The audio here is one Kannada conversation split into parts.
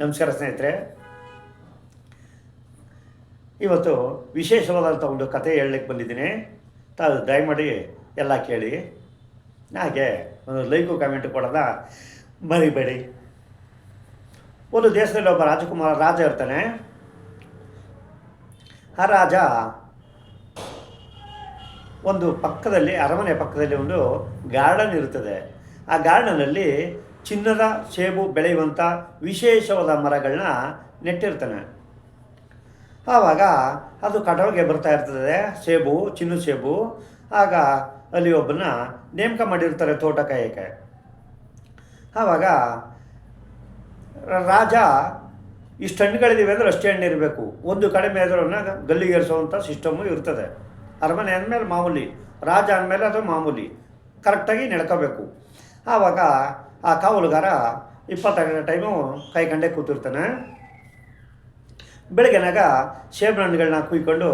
ನಮಸ್ಕಾರ ಸ್ನೇಹಿತರೆ. ಇವತ್ತು ವಿಶೇಷವಾದಂಥ ಒಂದು ಕತೆ ಹೇಳಲಿಕ್ಕೆ ಬಂದಿದ್ದೀನಿ. ತಾವು ದಯಮಾಡಿ ಎಲ್ಲ ಕೇಳಿ. ಹಾಗೆ ಒಂದು ಲೈಕು ಕಮೆಂಟ್ ಕೊಡೋದ ಮರಿಬೇಡಿ. ಒಂದು ದೇಶದಲ್ಲಿ ಒಬ್ಬ ರಾಜಕುಮಾರ, ರಾಜ ಇರ್ತಾನೆ. ಆ ರಾಜ ಒಂದು ಪಕ್ಕದಲ್ಲಿ, ಅರಮನೆ ಪಕ್ಕದಲ್ಲಿ ಒಂದು ಗಾರ್ಡನ್ ಇರುತ್ತದೆ. ಆ ಗಾರ್ಡನಲ್ಲಿ ಚಿನ್ನದ ಸೇಬು ಬೆಳೆಯುವಂಥ ವಿಶೇಷವಾದ ಮರಗಳನ್ನ ನೆಟ್ಟಿರ್ತಾನೆ. ಆವಾಗ ಅದು ಕಟಾವಿಗೆ ಬರ್ತಾ ಇರ್ತದೆ, ಸೇಬು, ಚಿನ್ನ ಸೇಬು. ಆಗ ಅಲ್ಲಿ ಒಬ್ಬನ ನೇಮಕ ಮಾಡಿರ್ತಾರೆ ತೋಟ ಕಾಯಕ್ಕೆ ಆವಾಗ ರಾಜ ಇಷ್ಟು ಹಣ್ಣುಗಳಿದ್ದೀವಿ ಅಂದರೆ ಅಷ್ಟೇ ಹಣ್ಣು ಇರಬೇಕು. ಒಂದು ಕಡಿಮೆ ಆದ್ರೂ ಗಲ್ಲಿಗೇರಿಸುವಂಥ ಸಿಸ್ಟಮು ಇರ್ತದೆ. ಅರಮನೆ ಅಂದಮೇಲೆ ಮಾಮೂಲಿ, ರಾಜ ಅಂದಮೇಲೆ ಅದು ಮಾಮೂಲಿ ಕರೆಕ್ಟಾಗಿ ನಡ್ಕೋಬೇಕು. ಆವಾಗ ಆ ಕಾವಲುಗಾರ ಇಪ್ಪತ್ತೈದನೇ ಟೈಮು ಕೈ ಕಂಡೇ ಕೂತಿರ್ತಾನೆ. ಬೆಳಗ್ಗೆನಾಗ ಸೇಬು ಹಣ್ಣುಗಳನ್ನ ಕುಯ್ಕೊಂಡು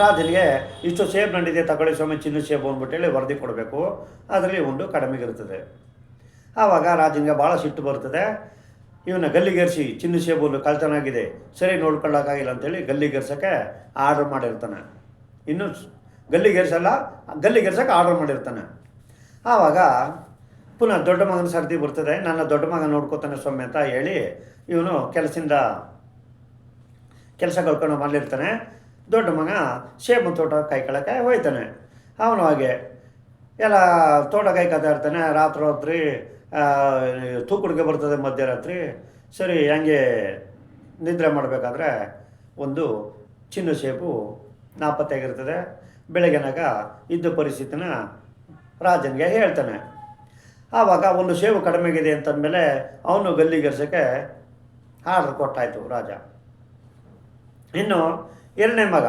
ರಾಜನಿಗೆ ಇಷ್ಟು ಸೇಬು ಹಣ್ಣಿದೆ ತಗೊಳ್ಳಿ ಸ್ವಾಮಿ, ಚಿನ್ನ ಸೇಬು ಅಂದ್ಬಿಟ್ಟೇಳಿ ವರದಿ ಕೊಡಬೇಕು. ಅದರಲ್ಲಿ ಒಂದು ಕಡಿಮೆಗಿರ್ತದೆ ಆವಾಗ ರಾಜನಿಗೆ ಭಾಳ ಸಿಟ್ಟು ಬರ್ತದೆ. ಇವನ್ನ ಗಲ್ಲಿಗೇರಿಸಿ ಚಿನ್ನ ಸೇಬು ಕಳ್ತನ ಆಗಿದೆ ಸರಿ ನೋಡ್ಕೊಳ್ಳೋಕ್ಕಾಗಿಲ್ಲ ಅಂತೇಳಿ ಗಲ್ಲಿಗೇರ್ಸೋಕ್ಕೆ ಆರ್ಡರ್ ಮಾಡಿರ್ತಾನೆ. ಇನ್ನು ಗಲ್ಲಿಗೇರ್ಸಲ್ಲ, ಗಲ್ಲಿಗೇರ್ಸೋಕ್ಕೆ ಆರ್ಡ್ರ್ ಮಾಡಿರ್ತಾನೆ. ಆವಾಗ ಪುನಃ ದೊಡ್ಡ ಮಗನ ಸರ್ದಿ ಬರ್ತದೆ, ನನ್ನ ದೊಡ್ಡ ಮಗ ನೋಡ್ಕೋತಾನೆ ಸ್ವಾಮಿ ಅಂತ ಹೇಳಿ ಇವನು ಕೆಲಸದಿಂದ ಕೆಲಸ ಕಳ್ಕೊಂಡು ಮನೇಲಿರ್ತಾನೆ ದೊಡ್ಡ ಮಗ ಸೇಬು ತೋಟ ಕಾಯ್ಕೊಳ್ಳೋಕೆ ಹೋಯ್ತಾನೆ. ಅವನು ಹಾಗೆ ಎಲ್ಲ ತೋಟ ಕಾಯ್ಕೊತಾ ಇರ್ತಾನೆ. ರಾತ್ರಿ ರಾತ್ರಿ ತೂಕುಡಿಗೆ ಬರ್ತದೆ ಮಧ್ಯರಾತ್ರಿ. ಸರಿ, ಹಂಗೆ ನಿದ್ರೆ ಮಾಡಬೇಕಾದ್ರೆ ಒಂದು ಚಿನ್ನ ಸೇಬು ನಾಪತ್ತೆಯಾಗಿರ್ತದೆ. ಬೆಳಗ್ಗೆನಾಗ ಇದ್ದ ಪರಿಸ್ಥಿತಿನ ರಾಜನಿಗೆ ಹೇಳ್ತಾನೆ. ಆವಾಗ ಒಂದು ಸೇಬು ಕಡಿಮೆಗಿದೆ ಅಂತಂದಮೇಲೆ ಅವನು ಗಲ್ಲಿಗೆರ್ಸೋಕ್ಕೆ ಆರ್ಡ್ರ್ ಕೊಟ್ಟಾಯಿತು ರಾಜ. ಇನ್ನು ಎರಡನೇ ಮಗ.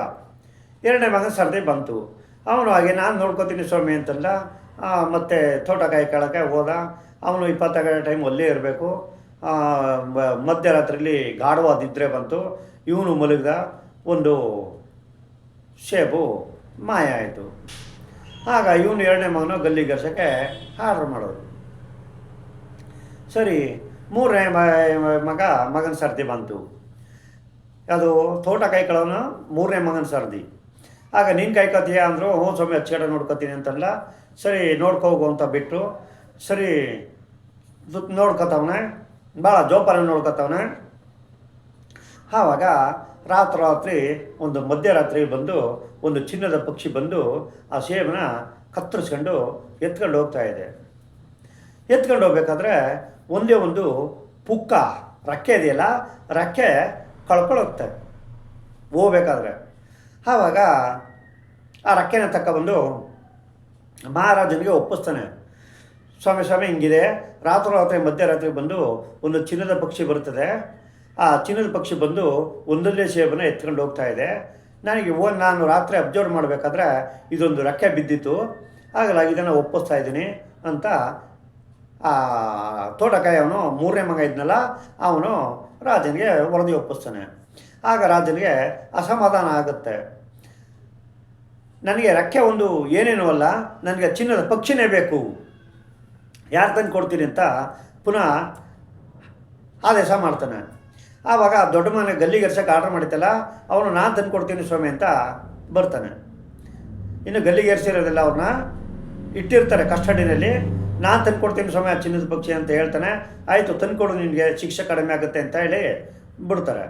ಎರಡನೇ ಮಗ ಸರ್ದಿ ಬಂತು. ಅವನು ಹಾಗೆ, ನಾನು ನೋಡ್ಕೋತೀನಿ ಸ್ವಾಮಿ ಅಂತಲ್ಲ ಮತ್ತು ತೋಟ ಕಾಯ್ಕೊಳ್ಳೋಕೆ ಹೋದ. ಅವನು ಇಪ್ಪತ್ತಾಗರ ಟೈಮ್ ಅಲ್ಲೇ ಇರಬೇಕು. ಮಧ್ಯರಾತ್ರಿಲಿ ಗಾಢವಾದ ನಿದ್ರೆ ಬಂತು. ಇವನು ಮಲಗಿದ. ಒಂದು ಸೇಬು ಮಾಯ ಆಯಿತು. ಆಗ ಇವನು ಎರಡನೇ ಮಗನ ಗಲ್ಲಿಗೆರ್ಸೋಕ್ಕೆ ಆರ್ಡ್ರ್ ಮಾಡೋದು. ಸರಿ, ಮೂರನೇ ಮಗ, ಮಗನ ಸರ್ದಿ ಬಂತು. ಅದು ತೋಟ ಕಾಯ್ಕೊಳ್ಳೋನು ಮೂರನೇ ಮಗನ ಸರ್ದಿ. ಆಗ ನೀನು ಕೈಕೋತೀಯ ಅಂದರು, ಹ್ಞೂ ಸ್ವಾಮಿ ಹಚ್ಕಡೆ ನೋಡ್ಕೊತೀನಿ ಅಂತಲ್ಲ ಸರಿ, ನೋಡ್ಕೊ ಹೋಗು ಅಂತ ಬಿಟ್ಟು ಸರಿ ನೋಡ್ಕೊತವನೆ, ಭಾಳ ಜೋಪಾನ ನೋಡ್ಕೊತವನೆ. ಆವಾಗ ರಾತ್ರಿ ರಾತ್ರಿ ಒಂದು ಮಧ್ಯರಾತ್ರಿ ಬಂದು, ಒಂದು ಚಿನ್ನದ ಪಕ್ಷಿ ಬಂದು ಆ ಸೇಬನ್ನ ಕತ್ತರಿಸ್ಕೊಂಡು ಎತ್ಕೊಂಡು ಹೋಗ್ತಾ ಇದೆ. ಎತ್ಕೊಂಡು ಹೋಗ್ಬೇಕಾದ್ರೆ ಒಂದೇ ಒಂದು ಪುಕ್ಕ, ರಕ್ಕೆ ಇದೆಯಲ್ಲ, ರಕ್ಕೆ ಕಳ್ಕೊಳ್ಳೋಗ್ತವೆ ಹೋಗ್ಬೇಕಾದ್ರೆ. ಆವಾಗ ಆ ರಕ್ಕೆನ ತಗೊಬಂದು ಮಹಾರಾಜನಿಗೆ ಒಪ್ಪಿಸ್ತಾನೆ. ಸ್ವಾಮಿ ಸ್ವಾಮಿ, ಹಿಂಗಿದೆ. ರಾತ್ರಿ ರಾತ್ರಿ ಮಧ್ಯರಾತ್ರಿ ಬಂದು ಒಂದು ಚಿನ್ನದ ಪಕ್ಷಿ ಬರ್ತದೆ. ಆ ಚಿನ್ನದ ಪಕ್ಷಿ ಬಂದು ಒಂದೊಂದೇ ಸೇಬನ್ನು ಎತ್ಕೊಂಡು ಹೋಗ್ತಾ ಇದೆ. ನನಗೆ ಓ, ನಾನು ರಾತ್ರಿ ಅಬ್ಸರ್ವ್ ಮಾಡಬೇಕಾದ್ರೆ ಇದೊಂದು ರೆಕ್ಕೆ ಬಿದ್ದಿತ್ತು. ಹಾಗಾಗಿ ಇದನ್ನು ಒಪ್ಪಿಸ್ತಾ ಇದ್ದೀನಿ ಅಂತ ತೋಟಕಾಯಿ ಅವನು ಮೂರನೇ ಮಗ ಇದ್ನಲ್ಲ, ಅವನು ರಾಜನಿಗೆ ವರದಿ ಒಪ್ಪಿಸ್ತಾನೆ. ಆಗ ರಾಜನಿಗೆ ಅಸಮಾಧಾನ ಆಗುತ್ತೆ. ನನಗೆ ರೆಕ್ಕೆ ಒಂದು ಏನೇನು ಅಲ್ಲ, ನನಗೆ ಚಿನ್ನದ ಪಕ್ಷಿನೇ ಬೇಕು. ಯಾರು ತಂದು ಕೊಡ್ತೀನಿ ಅಂತ ಪುನಃ ಆದೇಶ ಮಾಡ್ತಾನೆ. ಆವಾಗ ದೊಡ್ಡ ಮನೆ ಗಲ್ಲಿಗೆರ್ಸಕ್ಕೆ ಆರ್ಡ್ರ್ ಮಾಡಿತ್ತಲ್ಲ, ಅವನು ನಾನು ತಂದು ಕೊಡ್ತೀನಿ ಸ್ವಾಮಿ ಅಂತ ಬರ್ತಾನೆ. ಇನ್ನು ಗಲ್ಲಿಗೇರಿಸಿರೋದಿಲ್ಲ ಅವ್ರನ್ನ ಇಟ್ಟಿರ್ತಾರೆ ಕಸ್ಟಡಿನಲ್ಲಿ ನಾನು ತಂದು ಕೊಡ್ತೀನಿ ಸ್ವಾಮಿ, ಆ ಚಿನ್ನದ ಪಕ್ಷಿ ಅಂತ ಹೇಳ್ತಾನೆ. ಆಯಿತು, ತಂದ್ಕೊಡು, ನಿನಗೆ ಶಿಕ್ಷೆ ಕಡಿಮೆ ಆಗುತ್ತೆ ಅಂತ ಹೇಳಿ ಬಿಡ್ತಾರೆ.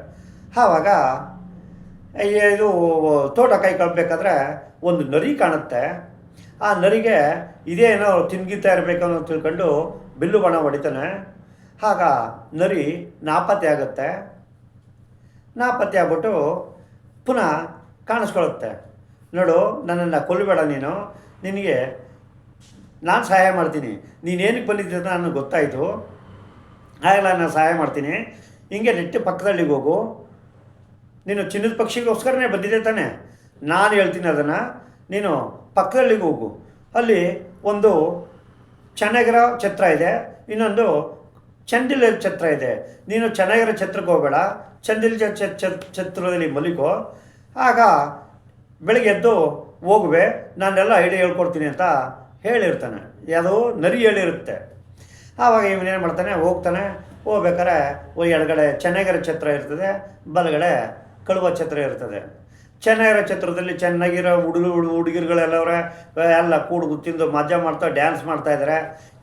ಆವಾಗ ಇದು ತೋಟ ಕೈ ಕಳ್ಬೇಕಾದ್ರೆ ಒಂದು ನರಿ ಕಾಣುತ್ತೆ. ಆ ನರಿಗೆ ಇದೇನೋ ತಿನ್ಗಿತಾ ಇರಬೇಕು ಅನ್ನೋ ತಿಳ್ಕೊಂಡು ಬಿಲ್ಲು ಬಣ ಹೊಡಿತಾನೆ. ಆಗ ನರಿ ನಾಪತ್ತೆ ಆಗುತ್ತೆ. ನಾಪತ್ತೆ ಆಗ್ಬಿಟ್ಟು ಪುನಃ ಕಾಣಿಸ್ಕೊಳ್ಳುತ್ತೆ ನೋಡು, ನನ್ನನ್ನು ಕೊಲ್ಲಬೇಡ ನೀನು. ನಿನಗೆ ನಾನು ಸಹಾಯ ಮಾಡ್ತೀನಿ. ನೀನೇನಕ್ಕೆ ಬಂದಿದ್ದೆ ಅಂತ ನನಗೆ ಗೊತ್ತಾಯಿತು. ಆಗಲ್ಲ ನಾನು ಸಹಾಯ ಮಾಡ್ತೀನಿ. ಹಿಂಗೆ ನೆಟ್ಟು ಪಕ್ಕದಲ್ಲಿ ಹೋಗು. ನೀನು ಚಿನ್ನದ ಪಕ್ಷಿಗೋಸ್ಕರನೇ ಬಂದಿದ್ದೆ ತಾನೆ. ನಾನು ಹೇಳ್ತೀನಿ ಅದನ್ನು. ನೀನು ಪಕ್ಕದಲ್ಲಿ ಹೋಗು. ಅಲ್ಲಿ ಒಂದು ಚೆನ್ನಾಗಿರೋ ಛತ್ರ ಇದೆ. ಇನ್ನೊಂದು ಚಂದಿಲ ಛತ್ರ ಇದೆ. ನೀನು ಚೆನ್ನಾಗಿರೋ ಛತ್ರಕ್ಕೆ ಹೋಗಬೇಡ. ಚಂದಿಲ್ ಛತ್ರದಲ್ಲಿ ಮಲಿಕೋ ಆಗ ಬೆಳಗ್ಗೆ ಎದ್ದು ಹೋಗುವೆ. ನಾನೆಲ್ಲ ಐಡಿಯಾ ಹೇಳ್ಕೊಡ್ತೀನಿ ಅಂತ ಹೇಳಿರ್ತಾನೆ. ಯಾವುದೋ ನರಿ ಹೇಳಿರುತ್ತೆ. ಆವಾಗ ಇವನೇನು ಮಾಡ್ತಾನೆ? ಹೋಗ್ತಾನೆ. ಹೋಗ್ಬೇಕಾರೆ ಎಡಗಡೆ ಚೆನ್ನಗಿರ ಛತ್ರ ಇರ್ತದೆ, ಬಲಗಡೆ ಕಳುವ ಛತ್ರ ಇರ್ತದೆ. ಚೆನ್ನಾಗಿರೋ ಛತ್ರದಲ್ಲಿ ಚೆನ್ನಾಗಿರೋ ಹುಡುಗ, ಹುಡುಗಿರುಗಳೆಲ್ಲವ್ರೆ ಎಲ್ಲ ಕೂಡು ತಿಂದು ಮಜಾ ಮಾಡ್ತಾ ಡ್ಯಾನ್ಸ್ ಮಾಡ್ತಾ ಇದ್ದಾರೆ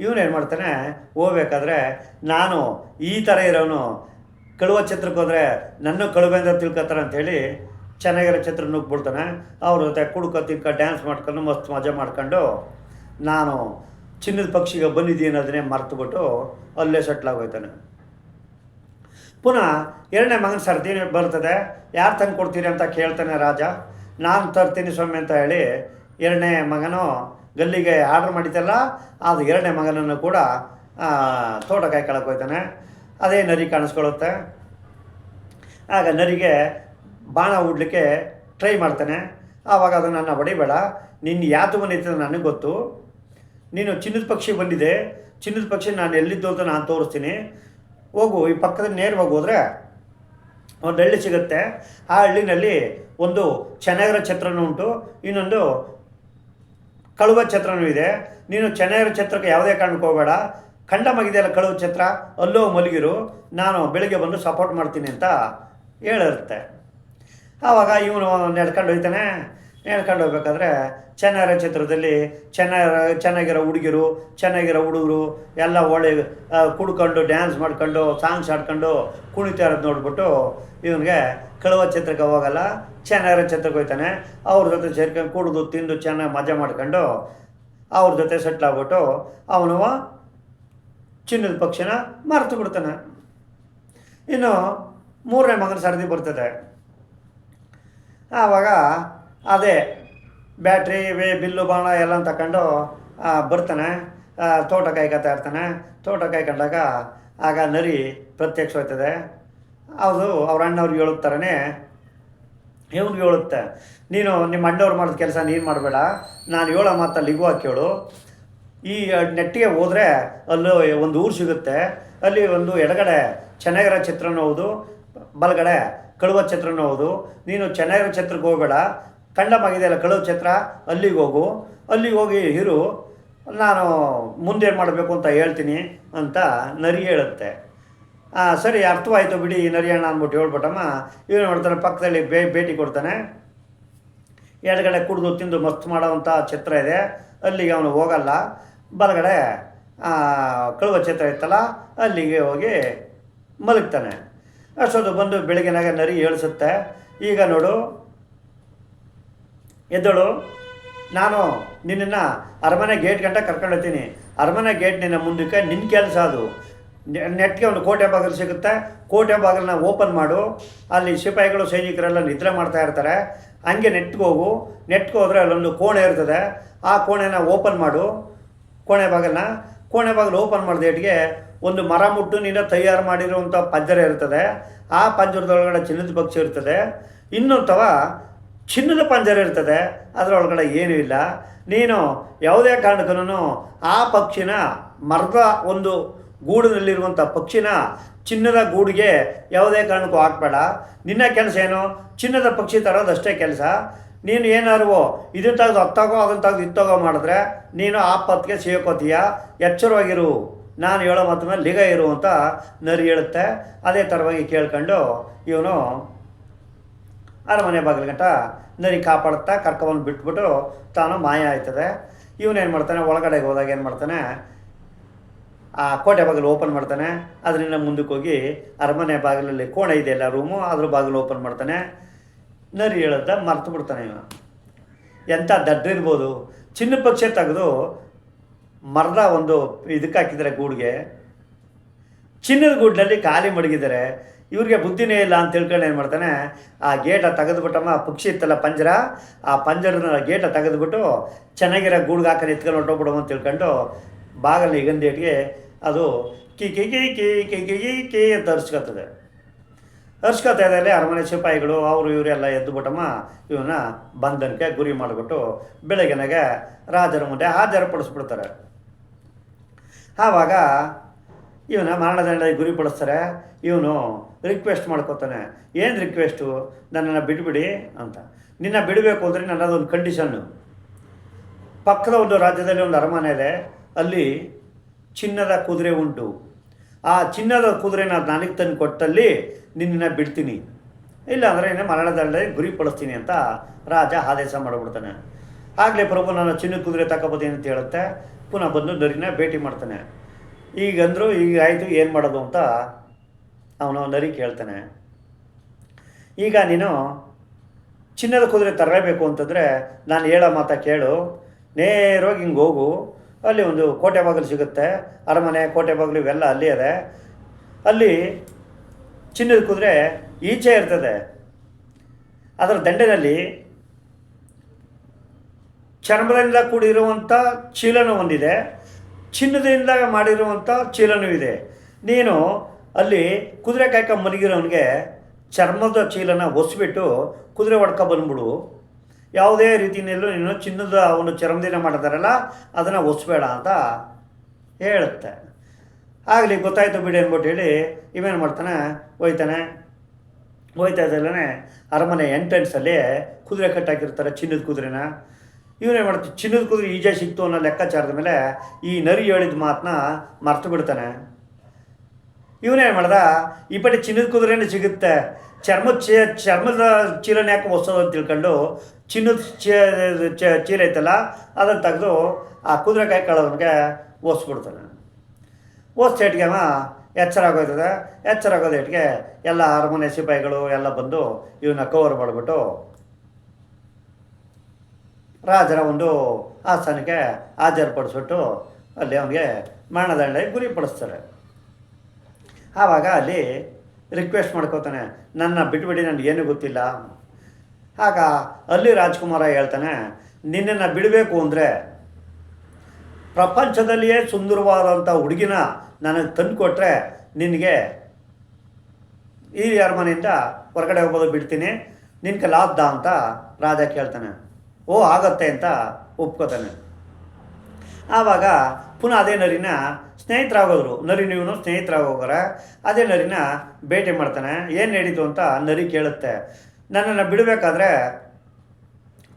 ಇವನೇನು ಮಾಡ್ತಾನೆ? ಹೋಗ್ಬೇಕಾದ್ರೆ ನಾನು ಈ ಥರ ಇರೋನು, ಕಳುವ ಛತ್ರಕ್ಕೆ ಹೋದರೆ ನನ್ನ ಕಳುವೆ ಅಂತ ತಿಳ್ಕೊತಾರೆ ಅಂಥೇಳಿ ಚೆನ್ನಾಗಿರೋ ಛತ್ರ ನುಗ್ಬಿಡ್ತಾನೆ ಅವ್ರ ಜೊತೆ ಕುಡ್ಕೊ, ತಿನ್ಕೊ ಡ್ಯಾನ್ಸ್ ಮಾಡ್ಕೊಂಡು ಮಸ್ತ್ ಮಜಾ ಮಾಡ್ಕೊಂಡು ನಾನು ಚಿನ್ನದ ಪಕ್ಷಿಗೆ ಬಂದಿದ್ದೀನಿ ಅದನ್ನೇ ಮರ್ತುಬಿಟ್ಟು ಅಲ್ಲೇ ಸೆಟ್ಲಾಗೋಯ್ತಾನೆ ಪುನಃ ಎರಡನೇ ಮಗನ ಸರ್ದಿ ಬರ್ತದೆ, ಯಾರು ತಂದು ಕೊಡ್ತೀರಿ ಅಂತ ಕೇಳ್ತಾನೆ ರಾಜ. ನಾನು ತರ್ತೀನಿ ಸ್ವಾಮಿ ಅಂತ ಹೇಳಿ ಎರಡನೇ ಮಗನು ಗಲ್ಲಿಗೆ ಆರ್ಡ್ರ್ ಮಾಡಿದ್ದಲ್ಲ ಅದು ಎರಡನೇ ಮಗನನ್ನು ಕೂಡ ತೋಟ ಕಾಯ್ಕೊಳಕ್ಕೆ ಹೋಗ್ತಾನೆ ಅದೇ ನರಿ ಕಾಣಿಸ್ಕೊಳ್ಳುತ್ತೆ. ಆಗ ನರಿಗೆ ಬಾಣ ಹೂಡ್ಲಿಕ್ಕೆ ಟ್ರೈ ಮಾಡ್ತಾನೆ. ಆವಾಗ ಅದು ನನ್ನ ಹೊಡಿಬೇಡ, ನಿನ್ನ ಯಾತು ಬಂದಿತ್ತು ನನಗೆ ಗೊತ್ತು. ನೀನು ಚಿನ್ನದ ಪಕ್ಷಿ ಬಂದಿದೆ, ಚಿನ್ನದ ಪಕ್ಷಿ ನಾನು ಎಲ್ಲಿದ್ದು ಅಂತ ನಾನು ತೋರಿಸ್ತೀನಿ. ಹೋಗು, ಈ ಪಕ್ಕದ ನೇರವಾಗಿ ಹೋದರೆ ಒಂದು ಹಳ್ಳಿ ಸಿಗುತ್ತೆ. ಆ ಹಳ್ಳಿನಲ್ಲಿ ಒಂದು ಚೆನ್ನಾಗಿರ ಛತ್ರನೂ ಉಂಟು, ಇನ್ನೊಂದು ಕಳುವ ಛತ್ರನೂ ಇದೆ. ನೀನು ಚೆನ್ನಾಗಿರ ಛತ್ರಕ್ಕೆ ಯಾವುದೇ ಕಾರಣಕ್ಕೆ ಹೋಗಬೇಡ. ಖಂಡ ಮಗಿದೆಯಲ್ಲ ಕಳುವ ಛತ್ರ? ಅಲ್ಲೋ ಮಲಗಿರು, ನಾನು ಬೆಳಿಗ್ಗೆ ಬಂದು ಸಪೋರ್ಟ್ ಮಾಡ್ತೀನಿ ಅಂತ ಹೇಳಿರುತ್ತೆ. ಆವಾಗ ಇವನು ನಡ್ಕೊಂಡು ಹೋಗ್ತಾನೆ ನಡ್ಕೊಂಡು ಹೋಗ್ಬೇಕಾದ್ರೆ ಚೆನ್ನಾಗಿರೋ ಚಿತ್ರದಲ್ಲಿ ಚೆನ್ನಾಗಿರೋ ಚೆನ್ನಾಗಿರೋ ಹುಡುಗಿರು, ಚೆನ್ನಾಗಿರೋ ಹುಡುಗರು ಎಲ್ಲ ಒಳ್ಳೆ ಕುಡ್ಕೊಂಡು ಡ್ಯಾನ್ಸ್ ಮಾಡ್ಕೊಂಡು ಸಾಂಗ್ಸ್ ಹಾಡ್ಕೊಂಡು ಕುಣಿತಾ ಇರೋದು ನೋಡ್ಬಿಟ್ಟು ಇವನಿಗೆ ಕಳುವ ಚಿತ್ರಕ್ಕೆ ಹೋಗಲ್ಲ ಚೆನ್ನಾಗಿರೋ ಚಿತ್ರಕ್ಕೆ ಹೋಗ್ತಾನೆ. ಅವ್ರ ಜೊತೆ ಸೇರ್ಕೊಂಡು ಕುಡಿದು, ತಿಂದು, ಚೆನ್ನಾಗಿ ಮಜಾ ಮಾಡ್ಕೊಂಡು ಅವ್ರ ಜೊತೆ ಸೆಟ್ಲ್ ಆಗ್ಬಿಟ್ಟು ಅವನು ಚಿನ್ನದ ಪಕ್ಷನ ಮರೆತು ಬಿಡ್ತಾನೆ. ಇನ್ನು ಮೂರನೇ ಮಗನ ಸರದಿ ಬರ್ತದೆ. ಆವಾಗ ಅದೇ ಬ್ಯಾಟ್ರಿ, ವೇ, ಬಿಲ್ಲು, ಬಾಣ ಎಲ್ಲ ತಗೊಂಡು ಬರ್ತಾನೆ. ತೋಟ ಕಾಯ್ಕೊತಾ ಇರ್ತಾನೆ ತೋಟ ಕಾಯ್ಕೊಂಡಾಗ ಆಗ ನರಿ ಪ್ರತ್ಯಕ್ಷ ಹೋಯ್ತದೆ. ಅದು ಅವ್ರ ಅಣ್ಣವ್ರಿಗೆ ಹೇಳುತ್ತಾರೆ ಇವನ್ಗೆ ಹೇಳುತ್ತೆ, ನೀನು ನಿಮ್ಮ ಅಣ್ಣವ್ರು ಮಾಡಿದ ಕೆಲಸ ನೀನು ಮಾಡಬೇಡ. ನಾನು ಹೇಳೋ ಮಾತಲ್ಲಿ ಲಿಗುವ ಕೇಳು. ಈ ನೆಟ್ಟಿಗೆ ಹೋದರೆ ಅಲ್ಲೂ ಒಂದು ಊರು ಸಿಗುತ್ತೆ. ಅಲ್ಲಿ ಒಂದು ಎಡಗಡೆ ಚೆನ್ನಾಗಿರೋ ಚಿತ್ರನೂ ಹೌದು, ಬಲಗಡೆ ಕಳುವ ಚಿತ್ರನೂ ಹೌದು. ನೀನು ಚೆನ್ನಾಗಿರೋ ಚಿತ್ರಕ್ಕೆ ಹೋಗಬೇಡ. ಕಂಡಮಾಗಿದೆಯಲ್ಲ ಕಳುವ ಛತ್ರ ಅಲ್ಲಿಗೆ ಹೋಗು. ಅಲ್ಲಿಗೆ ಹೋಗಿ ಇರು, ನಾನು ಮುಂದೇನು ಮಾಡಬೇಕು ಅಂತ ಹೇಳ್ತೀನಿ ಅಂತ ನರಿ ಹೇಳುತ್ತೆ. ಸರಿ, ಅರ್ಥವಾಯಿತು ಬಿಡಿ ನರಿಯಣ್ಣ ಅಂದ್ಬಿಟ್ಟು ಹೇಳ್ಬಿಟ್ಟಮ್ಮ. ಇವನು ಮಾಡ್ತಾನೆ ಪಕ್ಕದಲ್ಲಿ ಬೇ, ಭೇಟಿ ಕೊಡ್ತಾನೆ. ಎಡಗಡೆ ಕುಡಿದು ತಿಂದು ಮಸ್ತ್ ಮಾಡೋವಂಥ ಛತ್ರ ಇದೆ. ಅಲ್ಲಿಗೆ ಅವನು ಹೋಗಲ್ಲ. ಬಲಗಡೆ ಕಳುವ ಛತ್ರ ಇತ್ತಲ್ಲ, ಅಲ್ಲಿಗೆ ಹೋಗಿ ಮಲಗ್ತಾನೆ. ಅಷ್ಟೊಂದು ಬಂದು ಬೆಳಗ್ಗೆನಾಗ ನರಿ ಹೇಳಿಸುತ್ತೆ ಈಗ ನೋಡು ಎದ್ದಳು. ನಾನು ನಿನ್ನನ್ನು ಅರಮನೆ ಗೇಟ್ ಗಂಟ ಕರ್ಕೊಂಡು ಹೋಗ್ತೀನಿ. ಅರಮನೆ ಗೇಟ್ ನಿನ್ನ ಮುಂದಕ್ಕೆ ನಿನ್ನ ಕೆಲಸ ಅದು. ನೆಟ್ಗೆ ಒಂದು ಕೋಟೆ ಬಾಗಿಲು ಸಿಗುತ್ತೆ. ಕೋಟೆ ಬಾಗಿಲನ್ನ ಓಪನ್ ಮಾಡು. ಅಲ್ಲಿ ಸಿಪಾಯಿಗಳು, ಸೈನಿಕರೆಲ್ಲ ನಿದ್ರೆ ಮಾಡ್ತಾ ಇರ್ತಾರೆ. ಹಂಗೆ ನೆಟ್ಗೆ ಹೋಗು. ನೆಟ್ಗೆ ಹೋದರೆ ಅಲ್ಲೊಂದು ಕೋಣೆ ಇರ್ತದೆ. ಆ ಕೋಣೆನ ಓಪನ್ ಮಾಡು. ಕೋಣೆ ಬಾಗಿಲನ್ನ. ಕೋಣೆ ಬಾಗಿಲು ಓಪನ್ ಮಾಡಿದೇಟಿಗೆ ಒಂದು ಮರ ಮುಟ್ಟು ನೀನು ತಯಾರು ಮಾಡಿರುವಂಥ ಪಂಜರ ಇರ್ತದೆ. ಆ ಪಂಜರದೊಳಗಡೆ ಚಿನ್ನದ ಪಕ್ಷಿ ಇರ್ತದೆ. ಇನ್ನೊಂಥವ ಚಿನ್ನದ ಪಂಜರ ಇರ್ತದೆ, ಅದರೊಳಗಡೆ ಏನೂ ಇಲ್ಲ. ನೀನು ಯಾವುದೇ ಕಾರಣಕ್ಕೂ ಆ ಪಕ್ಷಿನ ಮರದ ಒಂದು ಗೂಡಿನಲ್ಲಿರುವಂಥ ಪಕ್ಷಿನ ಚಿನ್ನದ ಗೂಡಿಗೆ ಯಾವುದೇ ಕಾರಣಕ್ಕೂ ಹಾಕ್ಬೇಡ. ನಿನ್ನ ಕೆಲಸ ಏನು? ಚಿನ್ನದ ಪಕ್ಷಿ ತರೋದಷ್ಟೇ ಕೆಲಸ. ನೀನು ಏನಾರು ಇದನ್ನ ತೆಗೆದು ಹತ್ತಾಗೋ ಅದನ್ನು ತೆಗೆದು ಇತ್ತಾಗೋ ತಗೋ ಮಾಡಿದ್ರೆ ನೀನು ಆಪತ್ತಿಗೆ ಸೇಕೋತೀಯ ಎಚ್ಚರವಾಗಿರು. ನಾನು ಹೇಳೋ ಮಾತು ಮೇಲೆ ಲಿಗ ಇರು ಅಂತ ನರಿ ಹೇಳುತ್ತೆ. ಅದೇ ಥರವಾಗಿ ಕೇಳ್ಕೊಂಡು ಇವನು ಅರಮನೆ ಬಾಗಿಲು ನರಿ ಕಾಪಾಡುತ್ತಾ ಕರ್ಕವನ್ನು ಬಿಟ್ಬಿಟ್ಟು ತಾನು ಮಾಯ ಆಯ್ತದೆ. ಇವನೇನು ಮಾಡ್ತಾನೆ? ಒಳಗಡೆಗೆ ಹೋದಾಗ ಏನು ಮಾಡ್ತಾನೆ? ಆ ಕೋಟೆ ಬಾಗಿಲು ಓಪನ್ ಮಾಡ್ತಾನೆ. ಅದರಿಂದ ಮುಂದಕ್ಕೆ ಹೋಗಿ ಅರಮನೆ ಬಾಗಿಲಲ್ಲಿ ಕೋಣೆ ಇದೆಯಲ್ಲ ರೂಮು ಅದ್ರ ಬಾಗಿಲು ಓಪನ್ ಮಾಡ್ತಾನೆ. ನರಿ ಹೇಳುತ್ತಾ ಮರ್ತು ಬಿಡ್ತಾನೆ ಇವ. ಎಂಥ ದಡ್ಡಿರ್ಬೋದು ಚಿನ್ನ ಪಕ್ಷ ತೆಗೆದು ಮರದ ಒಂದು ಇದಕ್ಕೆ ಹಾಕಿದ್ದಾರೆ ಗೂಡಿಗೆ. ಚಿನ್ನದ ಗೂಡಿನಲ್ಲಿ ಖಾಲಿ ಮಡಗಿದ್ದಾರೆ. ಇವ್ರಿಗೆ ಬುದ್ಧಿನೇ ಇಲ್ಲ ಅಂತ ತಿಳ್ಕೊಂಡು ಏನು ಮಾಡ್ತಾನೆ, ಆ ಗೇಟ ತೆಗೆದುಬಿಟ್ಟಮ್ಮ, ಪಕ್ಷಿ ಇತ್ತಲ್ಲ ಪಂಜರ, ಆ ಪಂಜರನ ಗೇಟ ತೆಗೆದುಬಿಟ್ಟು ಚೆನ್ನಾಗಿರೋ ಗೂಡ್ಗೆ ಹಾಕೊಂಡು ಎತ್ಕೊಂಡು ಹೊಟ್ಟೋಗ್ಬಿಡೋ ಅಂತ ತಿಳ್ಕೊಂಡು ಬಾಗಲ್ಲಿ ಗಂದೇಟ್ಗೆ ಅದು ಕಿ ಕಿ ಕಿ ಕಿ ಕಿ ಕಿ ಕಿ ಕಿ ಅಂತ ಹರ್ಸ್ಕೊತದೆ. ಹರ್ಸ್ಕೊತಾ ಇದ್ದಲ್ಲಿ ಅರಮನೆ ಸಿಪಾಯಿಗಳು, ಅವರು ಇವರೆಲ್ಲ ಎದ್ದು ಬಿಟ್ಟಮ್ಮ ಇವನ್ನ ಬಂಧನಕ್ಕೆ ಗುರಿ ಮಾಡಿಬಿಟ್ಟು ಬೆಳಗ್ಗೆನಾಗೆ ರಾಜರ ಮುಂದೆ ಹಾಜರುಪಡಿಸ್ಬಿಡ್ತಾರೆ ಆವಾಗ ಇವನ ಮರಣದಂಡ ಗುರಿಪಡಿಸ್ತಾರೆ ಇವನು ರಿಕ್ವೆಸ್ಟ್ ಮಾಡ್ಕೋತಾನೆ. ಏನು ರಿಕ್ವೆಸ್ಟು ನನ್ನನ್ನು ಬಿಡ್ಬಿಡಿ ಅಂತ. ನಿನ್ನ ಬಿಡಬೇಕು ಅಂದರೆ ನನ್ನದೊಂದು ಕಂಡೀಷನ್ನು ಪಕ್ಕದ ಒಂದು ರಾಜ್ಯದಲ್ಲಿ ಒಂದು ಅರಮನೆ ಇದೆ ಅಲ್ಲಿ ಚಿನ್ನದ ಕುದುರೆ ಉಂಟು. ಆ ಚಿನ್ನದ ಕುದುರೆನ ನನಗೆ ತಂದು ಕೊಟ್ಟಲ್ಲಿ ನಿನ್ನ ಬಿಡ್ತೀನಿ. ಇಲ್ಲ ಅಂದರೆ ಏನೇ ಮರಣದಲ್ಲೇ ಗುರಿ ಪಡಿಸ್ತೀನಿ ಅಂತ ರಾಜ ಆದೇಶ ಮಾಡಿಬಿಡ್ತಾನೆ. ಆಗಲೇ ಪ್ರಭು ನಾನು ಚಿನ್ನದ ಕುದುರೆ ತಗೋಬೋದೇನು ಅಂತ ಹೇಳುತ್ತೆ. ಪುನಃ ಬಂದು ನರಿನ ಭೇಟಿ ಮಾಡ್ತಾನೆ. ಈಗಂದರೂ, ಈಗ ಆಯಿತು, ಏನು ಮಾಡೋದು ಅಂತ ಅವನು ನರಿ ಕೇಳ್ತಾನೆ. ಈಗ ನೀನು ಚಿನ್ನದ ಕುದುರೆ ತರಲೇಬೇಕು ಅಂತಂದರೆ ನಾನು ಹೇಳೋ ಮಾತ ಕೇಳು. ನೇರವಾಗಿ ಹಿಂಗೆ ಹೋಗು. ಅಲ್ಲಿ ಒಂದು ಕೋಟೆ ಬಾಗಿಲು ಸಿಗುತ್ತೆ. ಅರಮನೆ, ಕೋಟೆ ಬಾಗಿಲು ಇವೆಲ್ಲ ಅಲ್ಲಿ ಇದೆ. ಅಲ್ಲಿ ಚಿನ್ನದ ಕುದುರೆ ಈಚೆ ಇರ್ತದೆ. ಅದರ ದಂಡೆನಲ್ಲಿ ಚರ್ಮದಿಂದ ಕೂಡಿರುವಂಥ ಚೀಲನೂ ಒಂದಿದೆ. ಚಿನ್ನದಿಂದ ಮಾಡಿರುವಂಥ ಚೀಲನೂ ಇದೆ. ನೀನು ಅಲ್ಲಿ ಕುದುರೆ ಕಾಯ್ಕ ಮಲಗಿರೋನಿಗೆ ಚರ್ಮದ ಚೀಲನ ಒಸ್ಬಿಟ್ಟು ಕುದುರೆ ಹೊಡ್ಕ ಬಂದ್ಬಿಡು. ಯಾವುದೇ ರೀತಿಯಲ್ಲೂ ನೀನು ಚಿನ್ನದ ಒಂದು ಚರ್ಮದಿಂದ ಮಾಡ್ತಾರಲ್ಲ, ಅದನ್ನು ಒಸ್ಬೇಡ ಅಂತ ಹೇಳುತ್ತೆ. ಆಗಲಿ, ಗೊತ್ತಾಯಿತು ಬಿಡಿ ಅಂದ್ಬಿಟ್ಟು ಹೇಳಿ ಇವೇನು ಮಾಡ್ತಾನೆ? ಹೋಯ್ತಾನೆ ಹೋಯ್ತಾ ಇದ್ದಲ್ಲೇ ಅರಮನೆ ಎಂಟ್ರೆನ್ಸಲ್ಲಿ ಕುದುರೆ ಕಟ್ಟಾಕಿರ್ತಾರೆ ಚಿನ್ನದ ಕುದುರೆನ. ಇವನೇ ಮಾಡ್ತಾನೆ ಚಿನ್ನದ ಕುದುರೆ ಈಜೆ ಸಿಕ್ತು ಅನ್ನೋ ಲೆಕ್ಕಾಚಾರದ ಮೇಲೆ ಈ ನರಿ ಹೇಳಿದ ಮಾತನ್ನ ಮರ್ತು ಬಿಡ್ತಾನೆ. ಇವನೇನು ಮಾಡ್ದ? ಈ ಪಟ್ಟಿ ಚಿನ್ನದ ಕುದುರೆನೇ ಸಿಗುತ್ತೆ. ಚರ್ಮದ ಚೀ, ಚರ್ಮದ ಚೀಲನ ಯಾಕೆ ಹೊಸೋದು ಅಂತ ತಿಳ್ಕೊಂಡು ಚಿನ್ನದ ಚೀಲ ಐತಲ್ಲ, ಅದನ್ನು ತೆಗೆದು ಆ ಕುದುರೆ ಕೈ ಕಳವನಿಗೆ ಓಸ್ಬಿಡ್ತಾನೆ ಓದ್ಸೇಟ್ಗೆ ಅವ ಎಚ್ಚರ ಆಗೋಯ್ತದೆ. ಎಚ್ಚರ ಆಗೋದೇಟ್ಗೆ ಎಲ್ಲ ಅರಮನೆ ಸಿಪಾಯಿಗಳು ಎಲ್ಲ ಬಂದು ಇವನ್ನ ಕವರ್ ಮಾಡಿಬಿಟ್ಟು ರಾಜರ ಒಂದು ಆಸನಕ್ಕೆ ಹಾಜರುಪಡಿಸ್ಬಿಟ್ಟು ಅಲ್ಲಿ ಅವನಿಗೆ ಮರಣದಂಡ ಗುರಿಪಡಿಸ್ತಾರೆ. ಆವಾಗ ಅಲ್ಲಿ ರಿಕ್ವೆಸ್ಟ್ ಮಾಡ್ಕೋತಾನೆ, ನನ್ನ ಬಿಟ್ಬಿಡಿ ಏನೂ ಗೊತ್ತಿಲ್ಲ. ಆಗ ಅಲ್ಲಿ ರಾಜ್ಕುಮಾರ ಹೇಳ್ತಾನೆ, ನಿನ್ನನ್ನು ಬಿಡಬೇಕು ಅಂದರೆ ಪ್ರಪಂಚದಲ್ಲಿಯೇ ಸುಂದರವಾದಂಥ ಹುಡುಗಿನ ನನಗೆ ತಂದು ಕೊಟ್ಟರೆ ನಿನಗೆ ಈ ಅರಮನೆಯಿಂದ ಹೊರಗಡೆ ಹೋಗೋದು ಬಿಡ್ತೀನಿ ನಿನ್ನ ಕಲಾದ್ದ ಅಂತ ರಾಜ ಕೇಳ್ತಾನೆ. ಓ, ಆಗತ್ತೆ ಅಂತ ಒಪ್ಕೋತಾನೆ. ಆವಾಗ ಪುನಃ ಅದೇ ನರಿನ ಸ್ನೇಹಿತರಾಗೋದ್ರು ನರಿ ನೀವು ಸ್ನೇಹಿತರಾಗೋಗ್ರೆ, ಅದೇ ನರಿನ ಭೇಟಿ ಮಾಡ್ತಾನೆ. ಏನು ನಡೀತು ಅಂತ ನರಿ ಕೇಳುತ್ತೆ. ನನ್ನನ್ನು ಬಿಡಬೇಕಾದ್ರೆ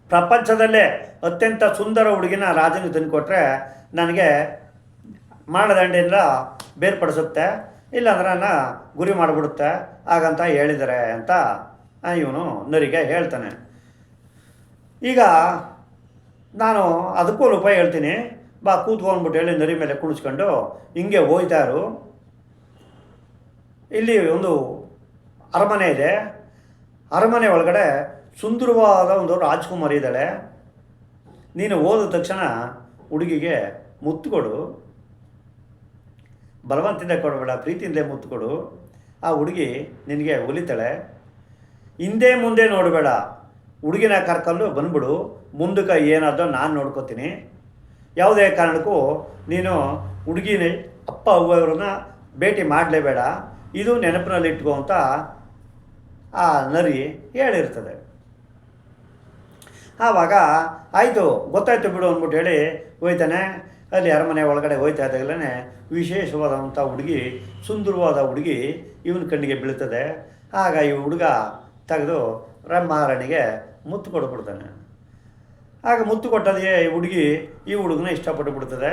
ಪ್ರಪಂಚದಲ್ಲೇ ಅತ್ಯಂತ ಸುಂದರ ಹುಡುಗಿನ ರಾಜನಿಗೆ ತಂದುಕೊಟ್ರೆ ನನಗೆ ಮಾಡದಂಡೆಯಿಂದ ಬೇರ್ಪಡಿಸುತ್ತೆ. ಇಲ್ಲಾಂದ್ರೆ ನಾನು ಗುರಿ ಮಾಡಿಬಿಡುತ್ತೆ. ಹಾಗಂತ ಹೇಳಿದ್ದಾರೆ ಅಂತ ಇವನು ನರಿಗೆ ಹೇಳ್ತಾನೆ. ಈಗ ನಾನು ಅದಕ್ಕೂ ರೂಪಾಯಿ ಹೇಳ್ತೀನಿ. ಬಾ ಕೂತ್ಕೊಂಡ್ಬಿಟ್ಟು ಹೇಳಿ ನರಿ ಮೇಲೆ ಕುಣಿಸ್ಕೊಂಡು ಹಿಂಗೆ ಹೋಯ್ತಾರು ಇಲ್ಲಿ ಒಂದು ಅರಮನೆ ಇದೆ. ಅರಮನೆ ಒಳಗಡೆ ಸುಂದರವಾದ ಒಂದು ರಾಜ್ಕುಮಾರಿ ಇದ್ದಾಳೆ. ನೀನು ಹೋದ ತಕ್ಷಣ ಹುಡುಗಿಗೆ ಮುತ್ತು ಕೊಡು. ಬಲವಂತಿಂದ ಕೊಡಬೇಡ ಪ್ರೀತಿಯಿಂದ ಮುತ್ತು ಕೊಡು. ಆ ಹುಡುಗಿ ನಿನಗೆ ಒಲಿತಾಳೆ. ಹಿಂದೆ ಮುಂದೆ ನೋಡಬೇಡ ಹುಡುಗಿನ ಕರ್ಕೊಂಡು ಬಂದ್ಬಿಡು. ಮುಂದಕ್ಕೆ ಏನಾದೋ ನಾನು ನೋಡ್ಕೋತೀನಿ. ಯಾವುದೇ ಕಾರಣಕ್ಕೂ ನೀನು ಹುಡುಗಿನ ಅಪ್ಪ ಅವ್ವವ್ರನ್ನ ಭೇಟಿ ಮಾಡಲೇಬೇಡ. ಇದು ನೆನಪಿನಲ್ಲಿ ಇಟ್ಕೋ ಅಂತ ಆ ನರಿ ಹೇಳಿರ್ತದೆ. ಆವಾಗ ಆಯಿತು, ಗೊತ್ತಾಯ್ತು ಬಿಡು ಅಂದ್ಬಿಟ್ಟು ಹೇಳಿ ಹೋಯ್ತಾನೆ. ಅಲ್ಲಿ ಅರಮನೆ ಒಳಗಡೆ ಹೋಯ್ತಾ ಇದ್ದಾಗಲೇ ವಿಶೇಷವಾದಂಥ ಹುಡುಗಿ, ಸುಂದರವಾದ ಹುಡುಗಿ ಇವನ ಕಣ್ಣಿಗೆ ಬೀಳ್ತದೆ. ಆಗ ಈ ಹುಡುಗ ತೆಗೆದು ಮಹಾರಾಣಿಗೆ ಮುತ್ತು ಕೊಟ್ಬಿಡ್ತಾನೆ. ಆಗ ಮುತ್ತು ಕೊಟ್ಟದೇ ಈ ಹುಡುಗಿ ಈ ಹುಡುಗನ ಇಷ್ಟಪಟ್ಟು ಬಿಡ್ತದೆ.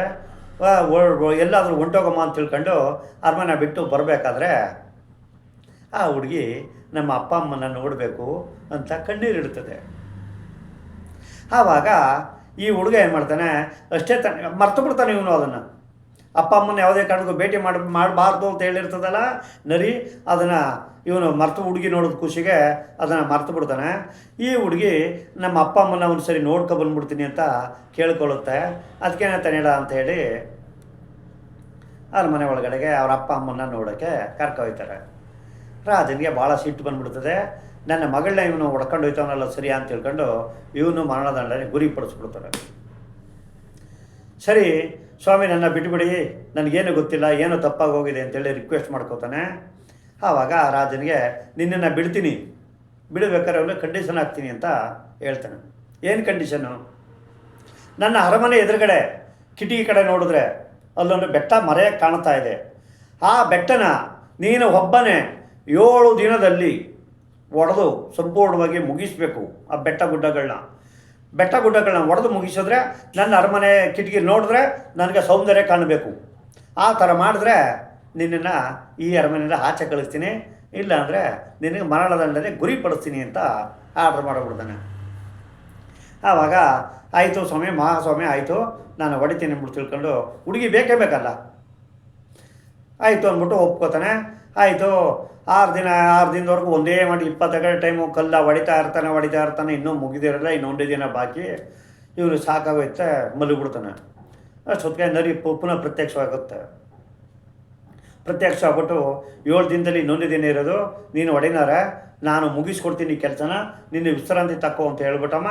ಎಲ್ಲಾದರೂ ಹೊಂಟೋಗಮ್ಮ ಅಂತ ತಿಳ್ಕೊಂಡು ಅರಮನೆ ಬಿಟ್ಟು ಬರಬೇಕಾದ್ರೆ ಆ ಹುಡುಗಿ ನಮ್ಮ ಅಪ್ಪ ಅಮ್ಮನ ನೋಡಬೇಕು ಅಂತ ಕಣ್ಣೀರಿಡ್ತದೆ ಆವಾಗ ಈ ಹುಡುಗ ಏನು ಮಾಡ್ತಾನೆ, ಅಷ್ಟೇ ತ ಮರ್ತು ಬಿಡ್ತಾನೆ ಇವನು ಅದನ್ನು. ಅಪ್ಪ ಅಮ್ಮನ ಯಾವುದೇ ಕಾರಣಕ್ಕೂ ಭೇಟಿ ಮಾಡಿ ಮಾಡಬಾರ್ದು ಅಂತ ಹೇಳಿರ್ತದಲ್ಲ ನರಿ, ಅದನ್ನು ಇವನು ಮರ್ತು ಹುಡುಗಿ ನೋಡೋದು ಖುಷಿಗೆ ಅದನ್ನು ಮರ್ತು ಬಿಡ್ತಾನೆ. ಈ ಹುಡುಗಿ ನಮ್ಮ ಅಪ್ಪ ಅಮ್ಮನ ಒಂದು ಸರಿ ನೋಡ್ಕೊ ಬಂದ್ಬಿಡ್ತೀನಿ ಅಂತ ಕೇಳ್ಕೊಳ್ಳುತ್ತೆ. ಅದಕ್ಕೇನಂತಾನೆ ಅಂತ ಹೇಳಿ ಅರಮನೆ ಒಳಗಡೆಗೆ ಅವ್ರ ಅಪ್ಪ ಅಮ್ಮನ ನೋಡೋಕ್ಕೆ ಕರ್ಕೊಯ್ತಾರೆ. ರಾಜನಿಗೆ ಭಾಳ ಸಿಟ್ಟು ಬಂದ್ಬಿಡ್ತದೆ. ನನ್ನ ಮಗಳನ್ನ ಇವನು ಹೊಡ್ಕೊಂಡು ಹೋಯ್ತವನಲ್ಲ ಸರಿ ಅಂತ ತಿಳ್ಕೊಂಡು ಇವನು ಮರಣದಂಡನೆ ಗುರಿಪಡಿಸ್ಬಿಡ್ತಾರೆ ಸರಿ ಸ್ವಾಮಿ, ನನ್ನ ಬಿಟ್ಬಿಡಿ. ನನಗೇನು ಗೊತ್ತಿಲ್ಲ, ಏನೋ ತಪ್ಪಾಗಿ ಹೋಗಿದೆ ಅಂತೇಳಿ ರಿಕ್ವೆಸ್ಟ್ ಮಾಡ್ಕೋತಾನೆ. ಆವಾಗ ಆ ರಾಜನಿಗೆ, ನಿನ್ನನ್ನು ಬಿಡ್ತೀನಿ. ಬಿಡಬೇಕಾದ್ರೆ ಅವನು ಕಂಡೀಷನ್ ಹಾಕ್ತೀನಿ ಅಂತ ಹೇಳ್ತಾನೆ. ಏನು ಕಂಡೀಷನ್ನು ನನ್ನ ಅರಮನೆ ಎದುರುಗಡೆ, ಕಿಟಕಿ ಕಡೆ ನೋಡಿದ್ರೆ ಅಲ್ಲೊಂದು ಬೆಟ್ಟ ಮರೆಯಾಗಿ ಕಾಣ್ತಾ ಇದೆ. ಆ ಬೆಟ್ಟನ ನೀನು ಒಬ್ಬನೇ ಏಳು ದಿನದಲ್ಲಿ ಒಡೆದು ಸಂಪೂರ್ಣವಾಗಿ ಮುಗಿಸ್ಬೇಕು ಆ ಬೆಟ್ಟ ಗುಡ್ಡಗಳನ್ನ. ಬೆಟ್ಟ ಗುಡ್ಡಗಳನ್ನ ಒಡೆದು ಮುಗಿಸಿದ್ರೆ ನನ್ನ ಅರಮನೆ ಕಿಟಕಿ ನೋಡಿದ್ರೆ ನನಗೆ ಸೌಂದರ್ಯ ಕಾಣಬೇಕು. ಆ ಥರ ಮಾಡಿದ್ರೆ ನಿನ್ನನ್ನು ಈ ಅರಮನೆಯಿಂದ ಆಚೆ ಕಳಿಸ್ತೀನಿ. ಇಲ್ಲ ಅಂದರೆ ನಿನಗೆ ಮರಣದಂಡನೆ ಗುರಿಪಡಿಸ್ತೀನಿ ಅಂತ ಆರ್ಡ್ರ್ ಮಾಡಿಬಿಡ್ತಾನೆ. ಆವಾಗ ಆಯಿತು ಸ್ವಾಮಿ, ಮಹಾಸ್ವಾಮಿ, ಆಯಿತು. ನಾನು ಹೊಡಿತೀನಿ ಅಂದ್ಬಿಟ್ಟು ತಿಳ್ಕೊಂಡು, ಹುಡುಗಿ ಬೇಕೇ ಬೇಕಲ್ಲ. ಆಯಿತು ಅಂದ್ಬಿಟ್ಟು ಒಪ್ಕೋತಾನೆ. ಆಯಿತು. ಆರು ದಿನ, ಆರು ದಿನದವರೆಗೂ ಒಂದೇ ಮಾಡಿ ಇಪ್ಪತ್ತು ಟೈಮು ಕಲ್ಲ ಹೊಡಿತಾ ಇರ್ತಾನೆ ಹೊಡಿತಾ ಇರ್ತಾನೆ, ಇನ್ನೂ ಮುಗಿದಿರಲ್ಲ ಇನ್ನೊಂದೇ ದಿನ ಬಾಕಿ. ಇವರು ಸಾಕಾಗೋಯ್ತೆ ಮಲಗಿಬಿಡ್ತಾನೆ. ಸುತ್ತಕ ನರಿ ಪುನಃ ಪ್ರತ್ಯಕ್ಷವಾಗುತ್ತೆ. ಪ್ರತ್ಯಕ್ಷ ಆಗ್ಬಿಟ್ಟು ಏಳು ದಿನದಲ್ಲಿ ಇನ್ನೊಂದೇ ದಿನ ಇರೋದು. ನೀನು ಒಡೆನಾರ ನಾನು ಮುಗಿಸ್ಕೊಡ್ತೀನಿ ಕೆಲಸನ, ನಿನ್ನ ವಿಶ್ರಾಂತಿ ತಕ್ಕೋ ಅಂತ ಹೇಳ್ಬಿಟ್ಟಮ್ಮ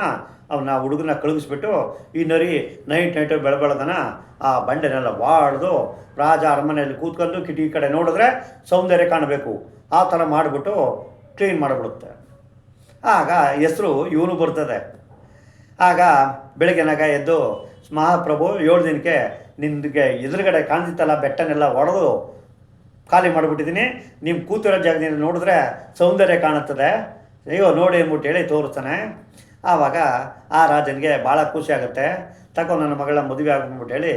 ಅವನ್ನ ಹುಡುಗನ ಕಳುಹಿಸ್ಬಿಟ್ಟು, ಈ ನರಿ ನೈಟ್ ನೈಟು ಬೆಳಬೆಳದನ, ಆ ಬಂಡೆನೆಲ್ಲ ಬಾಡ್ದು ರಾಜ ಅರಮನೆಯಲ್ಲಿ ಕೂತ್ಕೊಂಡು ಕಿಟಕಿ ಕಡೆ ನೋಡಿದ್ರೆ ಸೌಂದರ್ಯ ಕಾಣಬೇಕು. ಆ ಥರ ಮಾಡಿಬಿಟ್ಟು ಕ್ಲೀನ್ ಮಾಡಿಬಿಡುತ್ತೆ. ಆಗ ಹೆಸರು ಇವನು ಬರ್ತದೆ. ಆಗ ಬೆಳಗ್ಗೆನಾಗ ಎದ್ದು, ಮಹಾಪ್ರಭು, ಏಳು ದಿನಕ್ಕೆ ನಿನಗೆ ಎದುರುಗಡೆ ಕಾಣ್ತಿತ್ತಲ್ಲ, ಬೆಟ್ಟನೆಲ್ಲ ಒಡೆದು ಖಾಲಿ ಮಾಡಿಬಿಟ್ಟಿದ್ದೀನಿ. ನಿಮ್ಮ ಕೂತಿರೋ ಜಾಗದಿಂದ ನೋಡಿದ್ರೆ ಸೌಂದರ್ಯ ಕಾಣುತ್ತದೆ. ಅಯ್ಯೋ, ನೋಡಿ ಅಂದ್ಬಿಟ್ಟು ಹೇಳಿ ತೋರಿಸ್ತಾನೆ. ಆವಾಗ ಆ ರಾಜನಿಗೆ ಭಾಳ ಖುಷಿ ಆಗುತ್ತೆ. ತಗೋ ನನ್ನ ಮಗಳ ಮದುವೆ ಆಗ್ಬಿಟ್ಟು ಹೇಳಿ,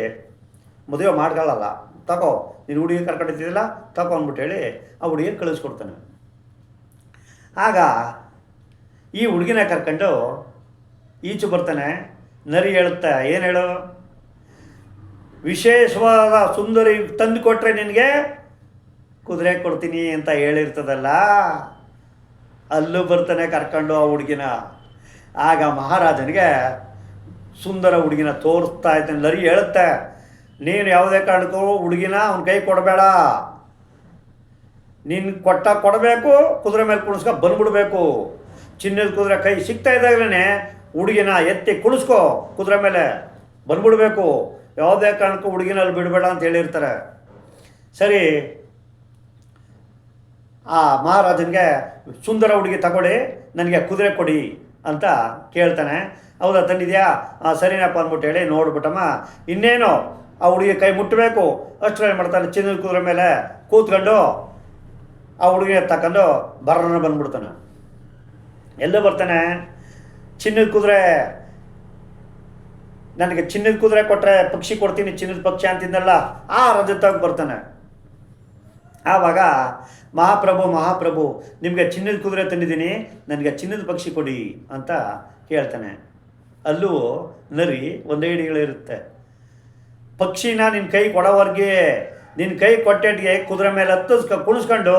ಮದುವೆ ಮಾಡ್ಕೊಳ್ಳಲ್ಲ ತಗೋ ನೀನು ಹುಡುಗಿ ಕರ್ಕೊಂಡಿದ್ದಿಲ್ಲ ತಗೋ ಅಂದ್ಬಿಟ್ಟು ಹೇಳಿ ಆ ಹುಡುಗಿಗೆ ಕಳಿಸ್ಕೊಡ್ತಾನೆ. ಆಗ ಈ ಹುಡುಗಿನ ಕರ್ಕೊಂಡು ಈಚು ಬರ್ತಾನೆ. ನರಿ ಹೇಳುತ್ತೆ, ಏನು ಹೇಳು? ವಿಶೇಷವಾದ ಸುಂದರಿ ತಂದು ಕೊಟ್ಟರೆ ನಿನಗೆ ಕುದುರೆ ಕೊಡ್ತೀನಿ ಅಂತ ಹೇಳಿರ್ತದಲ್ಲ, ಅಲ್ಲೂ ಬರ್ತಾನೆ ಕರ್ಕೊಂಡು ಆ ಹುಡುಗಿನ. ಆಗ ಮಹಾರಾಜನಿಗೆ ಸುಂದರ ಹುಡುಗಿನ ತೋರಿಸ್ತಾ ಇದ್ದಾನೆ, ಲರಿ ಹೇಳುತ್ತೆ, ನೀನು ಯಾವುದೇ ಕಾರಣಕ್ಕೂ ಹುಡುಗಿನ ಅವನ ಕೈ ಕೊಡಬೇಡ. ನೀನು ಕೊಟ್ಟ ಕೊಡಬೇಕು, ಕುದುರೆ ಮೇಲೆ ಕುಣಿಸ್ಕೊ ಬಂದ್ಬಿಡ್ಬೇಕು. ಚಿನ್ನದ ಕುದುರೆ ಕೈ ಸಿಗ್ತಾ ಇದ್ದಾಗಲೇ ಹುಡುಗಿನ ಎತ್ತಿ ಕುಣಿಸ್ಕೊ ಕುದುರೆ ಮೇಲೆ ಬಂದ್ಬಿಡ್ಬೇಕು. ಯಾವುದೇ ಕಾರಣಕ್ಕೂ ಹುಡುಗಿನಲ್ಲಿ ಬಿಡಬೇಡ ಅಂತ ಹೇಳಿರ್ತಾರೆ. ಸರಿ ಆ ಮಹಾರಾಜನಿಗೆ, ಸುಂದರ ಹುಡುಗಿ ತಗೊಳ್ಳಿ, ನನಗೆ ಕುದುರೆ ಕೊಡಿ ಅಂತ ಕೇಳ್ತಾನೆ. ಹೌದಾ ತಂದಿದೆಯಾ ಸರಿನಪ್ಪ ಅಂದ್ಬಿಟ್ಟು ಹೇಳಿ ನೋಡ್ಬಿಟ್ಟಮ್ಮ. ಇನ್ನೇನು, ಆ ಹುಡುಗಿ ಕೈ ಮುಟ್ಟಬೇಕು ಅಷ್ಟರಲ್ಲಿ ಮಾಡ್ತಾನೆ, ಚಿನ್ನದ ಕುದುರೆ ಮೇಲೆ ಕೂತ್ಕೊಂಡು ಆ ಹುಡುಗಿನ ತಕೊಂಡು ಬರನ ಬಂದ್ಬಿಡ್ತಾನೆ. ಎಲ್ಲೋ ಬರ್ತಾನೆ, ಚಿನ್ನದ ಕುದುರೆ, ನನಗೆ ಚಿನ್ನದ ಕುದುರೆ ಕೊಟ್ಟರೆ ಪಕ್ಷಿ ಕೊಡ್ತೀನಿ, ಚಿನ್ನದ ಪಕ್ಷಿ ಅಂತಿದ್ದಲ್ಲ, ಆ ರಜತಾಗಿ ಬರ್ತಾನೆ. ಆವಾಗ, ಮಹಾಪ್ರಭು ಮಹಾಪ್ರಭು, ನಿಮಗೆ ಚಿನ್ನದ ಕುದುರೆ ತಂದಿದ್ದೀನಿ, ನನಗೆ ಚಿನ್ನದ ಪಕ್ಷಿ ಕೊಡಿ ಅಂತ ಹೇಳ್ತಾನೆ. ಅಲ್ಲೂ ನರಿ ಒಂದೇ ಹಿಡಿಗಳಿರುತ್ತೆ ಪಕ್ಷಿನ ನಿನ್ನ ಕೈ ಕೊಡೋವರೆಗೆ ನಿನ್ನ ಕೈ ಕೊಟ್ಟೆಟ್ಗೆ ಕುದುರೆ ಮೇಲೆ ಹತ್ತಿಸ್ಕ, ಕುಣಿಸ್ಕೊಂಡು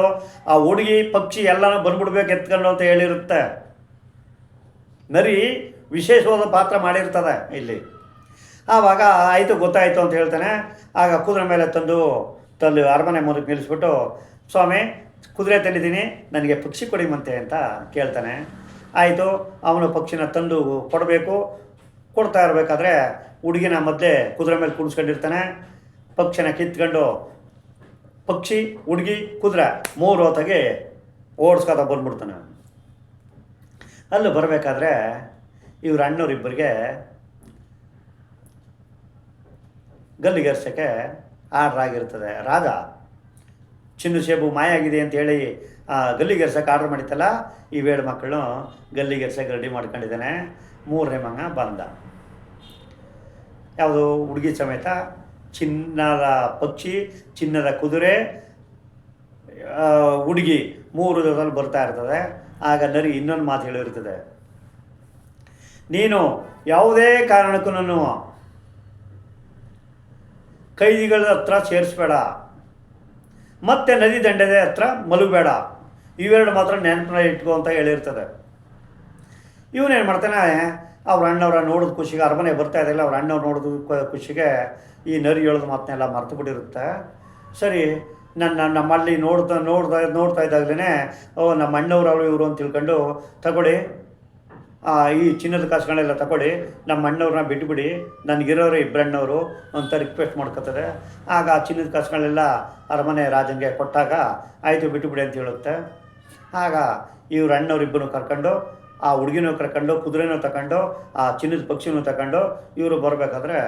ಆ ಹುಡುಗಿ, ಪಕ್ಷಿ ಎಲ್ಲನೂ ಬಂದ್ಬಿಡ್ಬೇಕು ಎತ್ಕೊಂಡು ಅಂತ ಹೇಳಿರುತ್ತೆ. ನರಿ ವಿಶೇಷವಾದ ಪಾತ್ರ ಮಾಡಿರ್ತದೆ ಇಲ್ಲಿ. ಆವಾಗ, ಆಯಿತು, ಗೊತ್ತಾಯಿತು ಅಂತ ಹೇಳ್ತಾನೆ. ಆಗ ಕುದುರೆ ಮೇಲೆ ತಂದು ತಂದು ಅರಮನೆ ಮುಂದಕ್ಕೆ ನಿಲ್ಲಿಸ್ಬಿಟ್ಟು, ಸ್ವಾಮಿ, ಕುದುರೆ ತಂದಿದ್ದೀನಿ ನನಗೆ ಪಕ್ಷಿ ಕೊಡಿಮಂತೆ ಅಂತ ಕೇಳ್ತಾನೆ. ಆಯಿತು, ಅವನು ಪಕ್ಷಿನ ತಂದು ಕೊಡಬೇಕು. ಕೊಡ್ತಾ ಇರಬೇಕಾದ್ರೆ ಹುಡುಗಿನ ಮಧ್ಯೆ ಕುದುರೆ ಮೇಲೆ ಕುಣಿಸ್ಕೊಂಡಿರ್ತಾನೆ ಪಕ್ಷಿನ ಕಿತ್ಕೊಂಡು, ಪಕ್ಷಿ, ಹುಡುಗಿ, ಕುದುರೆ ಮೂರು ಹೊತ್ತಾಗಿ ಓಡಿಸ್ಕೊತ ಬಂದ್ಬಿಡ್ತಾನೆ ಅಲ್ಲಿ ಬರಬೇಕಾದ್ರೆ ಇವ್ರ ಅಣ್ಣವ್ರಿಬ್ಬರಿಗೆ ಗಲ್ಲಿಗರ್ಸಕ್ಕೆ ಆರ್ಡ್ರ್ ಆಗಿರ್ತದೆ ರಾಜ ಚಿನ್ನು ಸೇಬು ಮಾಯಾಗಿದೆ ಅಂತ ಹೇಳಿ ಆ, ಗಲ್ಲಿಗೆರ್ಸಕ್ಕೆ ಆರ್ಡ್ರ್ ಮಾಡಿತ್ತಲ್ಲ ಈ ವೇಳು ಮಕ್ಕಳು ಗಲ್ಲಿಗೆರ್ಸಕ್ಕೆ ರೆಡಿ ಮಾಡ್ಕೊಂಡಿದ್ದಾನೆ. ಮೂರನೇ ಮಗ ಬಂದ. ಯಾವುದು? ಹುಡುಗಿ ಸಮೇತ ಚಿನ್ನದ ಪಕ್ಷಿ ಚಿನ್ನದ ಕುದುರೆ ಆ, ಹುಡುಗಿ ಮೂರು ಜೊತೆಲಿ ಬರ್ತಾ ಇರ್ತದೆ. ಆಗ ನರಿ ಇನ್ನೊಂದು ಮಾತು ಹೇಳಿರ್ತದೆ. ನೀನು ಯಾವುದೇ ಕಾರಣಕ್ಕೂ ನಾನು ಕೈದಿಗಳ ಹತ್ರ ಸೇರಿಸ್ಬೇಡ. ಮತ್ತೆ ನದಿ ದಂಡೆದ ಹತ್ರ ಮಲಗಬೇಡ. ಇವೆರಡು ಮಾತ್ರ ನೆನಪಿನಲ್ಲಿ ಇಟ್ಕೋ ಅಂತ ಹೇಳಿರ್ತದೆ. ಇವನೇನು ಮಾಡ್ತಾನೆ, ಅವ್ರ ಅಣ್ಣವ್ರ ನೋಡಿದ ಖುಷಿಗೆ, ಅರಮನೆ ಬರ್ತಾ ಇದ್ದಿಲ್ಲ ಅವ್ರ ಅಣ್ಣವ್ರು ನೋಡಿದ ಖುಷಿಗೆ ಈ ನರಿ ಹೇಳೋದು ಮಾತನ್ನೆಲ್ಲ ಮರ್ತು ಬಿಟ್ಟಿರುತ್ತೆ. ಸರಿ ನನ್ನ ನಮ್ಮಲ್ಲಿ ನೋಡ್ತಾ ನೋಡ್ತಾ ನೋಡ್ತಾ ಇದ್ದಾಗಲೇ ಓ ನಮ್ಮ ಅಣ್ಣವ್ರು ಅವರು ಇವರು ಅಂತ ತಿಳ್ಕೊಂಡು, ತಗೊಳ್ಳಿ ಈ ಚಿನ್ನದ ಕಾಸುಗಳೆಲ್ಲ ತಗೊಳ್ಳಿ, ನಮ್ಮ ಅಣ್ಣವ್ರನ್ನ ಬಿಟ್ಬಿಡಿ, ನನಗಿರೋರು ಇಬ್ಬರಣ್ಣವರು ಅಂತ ರಿಕ್ವೆಸ್ಟ್ ಮಾಡ್ಕೋತಾರೆ. ಆಗ ಆ ಚಿನ್ನದ ಕಾಸುಗಳೆಲ್ಲ ಅರಮನೆ ರಾಜನಿಗೆ ಕೊಟ್ಟಾಗ ಆಯಿತು ಬಿಟ್ಟುಬಿಡಿ ಅಂತ ಹೇಳುತ್ತೆ. ಆಗ ಇವ್ರ ಅಣ್ಣವ್ರಿಬ್ಬರು ಕರ್ಕೊಂಡು, ಆ ಹುಡುಗಿನೂ ಕರ್ಕೊಂಡು, ಕುದುರೆನೂ ತಗೊಂಡು, ಆ ಚಿನ್ನದ ಪಕ್ಷಿನೂ ತಗೊಂಡು ಇವರು ಬರಬೇಕಾದ್ರೆ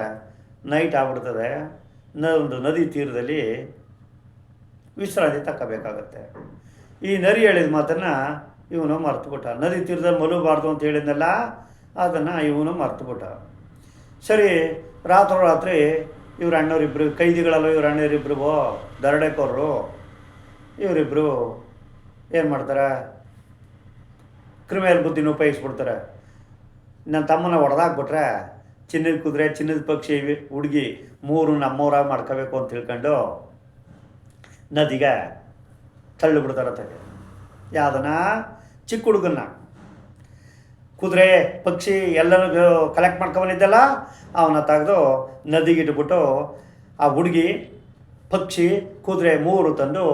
ನೈಟ್ ಆಗ್ಬಿಡ್ತದೆ. ನ, ಒಂದು ನದಿ ತೀರದಲ್ಲಿ ವಿಶ್ರಾಂತಿ ತಕ್ಕಬೇಕಾಗತ್ತೆ. ಈ ನರಿ ಹೇಳಿದ ಮಾತನ್ನು ಇವನು ಮರ್ತುಬಿಟ್ಟ. ನದಿ ತೀರದಲ್ಲಿ ಮಲಗಬಾರ್ದು ಅಂತ ಹೇಳಿದ್ನಲ್ಲ, ಅದನ್ನು ಇವನು ಮರ್ತುಬಿಟ್ಟ. ಸರಿ, ರಾತ್ರೋರಾತ್ರಿ ಇವ್ರ ಅಣ್ಣವರಿಬ್ರು, ಕೈದಿಗಳಲ್ಲ ಇವ್ರ ಅಣ್ಣವರಿಬ್ರು ದರೋಡೆಕೋರರು ಇವರಿಬ್ಬರು ಏನು ಮಾಡ್ತಾರೆ? ಕ್ರಿಮಿನಲ್ ಬುದ್ಧಿನ ಉಪಯೋಗಿಸ್ಬಿಡ್ತಾರೆ. ನನ್ನ ತಮ್ಮನ ಹೊಡೆದಾಕ್ಬಿಟ್ರೆ ಚಿನ್ನದ ಕುದುರೆ, ಚಿನ್ನದ ಪಕ್ಷಿ, ಹುಡುಗಿ, ಮೂರು ನಮ್ಮೂರಾಗಿ ಮಾಡ್ಕೋಬೇಕು ಅಂತ ತಿಳ್ಕೊಂಡು ನದಿಗೆ ತಳ್ಳಿ ಬಿಡ್ತಾರತ್ತೆ ಯಾವುದನ್ನ ಚಿಕ್ಕ ಹುಡುಗನ್ನ. ಕುದುರೆ, ಪಕ್ಷಿ ಎಲ್ಲನೂ ಕಲೆಕ್ಟ್ ಮಾಡ್ಕೊಂಬಂದಿದ್ದೆಲ್ಲ ಅವನ್ನ ತೆಗೆದು ನದಿಗೆ ಇಟ್ಬಿಟ್ಟು ಆ ಹುಡುಗಿ, ಪಕ್ಷಿ, ಕುದುರೆ ಮೂರು ತಂದು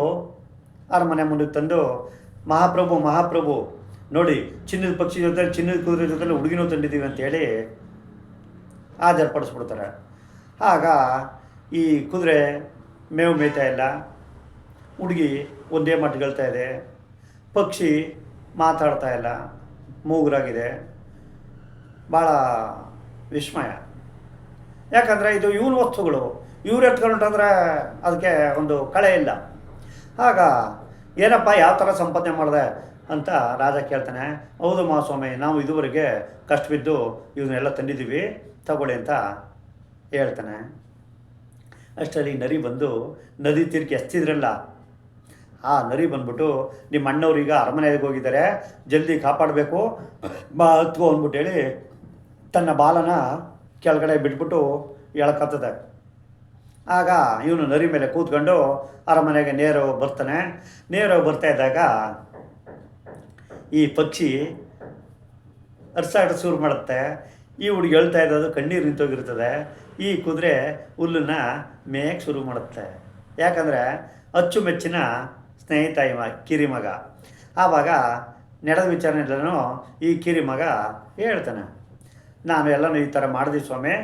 ಅರಮನೆ ಮುಂದೆ ತಂದು ಮಹಾಪ್ರಭು ಮಹಾಪ್ರಭು ನೋಡಿ ಚಿನ್ನದ ಪಕ್ಷಿ ಜೊತೆ ಚಿನ್ನದ ಕುದುರೆ ಜೊತೆ ಹುಡುಗಿನೂ ತಂದಿದ್ದೀವಿ ಅಂತೇಳಿ ಹಾಜರುಪಡಿಸ್ಬಿಡ್ತಾರೆ ಆಗ ಈ ಕುದುರೆ ಮೇವು ಮೇಯ್ತಾ ಇಲ್ಲ. ಹುಡುಗಿ ಒಂದೇ ಮಟ್ಕೊಳ್ತಾ ಇದೆ. ಪಕ್ಷಿ ಮಾತಾಡ್ತಾ ಇಲ್ಲ, ಮೂಗುರಾಗಿದೆ. ಭಾಳ ವಿಸ್ಮಯ. ಯಾಕಂದರೆ ಇದು ಇವ್ರ ವಸ್ತುಗಳು. ಇವ್ರು ಎತ್ಕೊಂಡ್ರೆ ಅದಕ್ಕೆ ಒಂದು ಕಳೆ ಇಲ್ಲ. ಆಗ ಏನಪ್ಪ ಯಾವ ಥರ ಸಂಪಾದನೆ ಮಾಡಿದೆ ಅಂತ ರಾಜ ಕೇಳ್ತಾನೆ, ಹೌದು ಮಹಾಸ್ವಾಮಿ, ನಾವು ಇದುವರೆಗೆ ಕಷ್ಟ ಬಿದ್ದು ಇವನ್ನೆಲ್ಲ ತಂದಿದ್ದೀವಿ, ತಗೊಳ್ಳಿ ಅಂತ ಹೇಳ್ತಾನೆ. ಅಷ್ಟರಲ್ಲಿ ನರಿ ಬಂದು ನದಿ ತೀರ್ಕೆ ಎಸ್ತಿದ್ರಲ್ಲ ಆ ನರಿ ಬಂದ್ಬಿಟ್ಟು ನಿಮ್ಮ ಅಣ್ಣವ್ರೀಗ ಅರಮನೆಗೆ ಹೋಗಿದ್ದಾರೆ, ಜಲ್ದಿ ಕಾಪಾಡಬೇಕು. ಬಾ ಹತ್ಕೋ ಅಂದ್ಬಿಟ್ಟು ಹೇಳಿ ತನ್ನ ಬಾಲನ ಕೆಳಗಡೆ ಬಿಟ್ಬಿಟ್ಟು ಎಳ್ಕತ್ತದೆ. ಆಗ ಇವನು ನರಿ ಮೇಲೆ ಕೂತ್ಕೊಂಡು ಅರಮನೆಗೆ ನೇರ ಬರ್ತಾನೆ. ನೇರ ಬರ್ತಾ ಇದ್ದಾಗ ಈ ಪಕ್ಷಿ ಅರ್ಸಾಟ ಶುರು ಮಾಡುತ್ತೆ. ಈ ಹುಡುಗಿ ಹೇಳ್ತಾ ಇದ್ದದು ಕಣ್ಣೀರು ನಿಂತೋಗಿರ್ತದೆ. ಈ ಕುದುರೆ ಹುಲ್ಲನ್ನ ಮೇಯಕ್ಕೆ ಶುರು ಮಾಡುತ್ತೆ. ಯಾಕಂದರೆ ಅಚ್ಚುಮೆಚ್ಚಿನ ಸ್ನೇಹಿತ ಇವ ಕಿರಿ ಮಗ ಆವಾಗ ನಡೆದ ವಿಚಾರಣೆಲ್ಲೂ ಈ ಕಿರಿ ಮಗ ಹೇಳ್ತಾನೆ. ನಾನು ಎಲ್ಲನೂ ಈ ಥರ ಮಾಡಿದೆ ಸ್ವಾಮಿ.